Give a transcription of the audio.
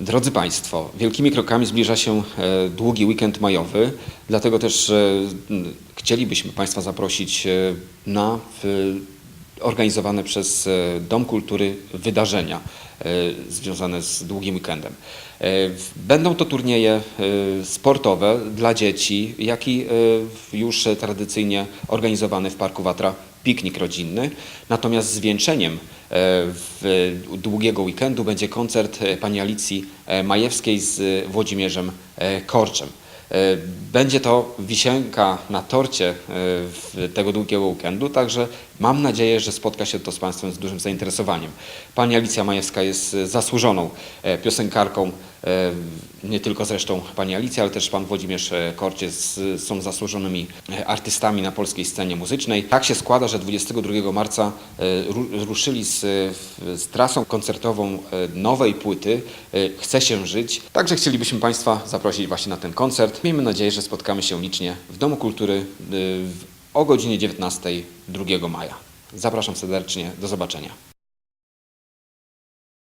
Drodzy Państwo, wielkimi krokami zbliża się e, długi weekend majowy, dlatego też e, chcielibyśmy Państwa zaprosić e, na organizowane przez Dom Kultury wydarzenia związane z długim weekendem. E, Będą to turnieje e, sportowe dla dzieci, jak i e, już e, tradycyjnie organizowane w Parku Watra piknik rodzinny. Natomiast zwieńczeniem e, długiego weekendu będzie koncert e, pani Alicji e, Majewskiej z e, Włodzimierzem e, Korczem. E, Będzie to wisienka na torcie e, tego długiego weekendu, także mam nadzieję, że spotka się to z Państwem z dużym zainteresowaniem. Pani Alicja Majewska jest e, zasłużoną piosenkarką, nie tylko zresztą pani Alicja, ale też pan Włodzimierz e, Korcz jest, są zasłużonymi e, artystami na polskiej scenie muzycznej. Tak się składa, że 22 marca e, ru- ruszyli z, z trasą koncertową nowej płyty Chce się żyć. Także chcielibyśmy Państwa zaprosić właśnie na ten koncert. Miejmy nadzieję, że spotkamy się licznie w Domu Kultury o godzinie 19 2 maja. Zapraszam serdecznie, do zobaczenia.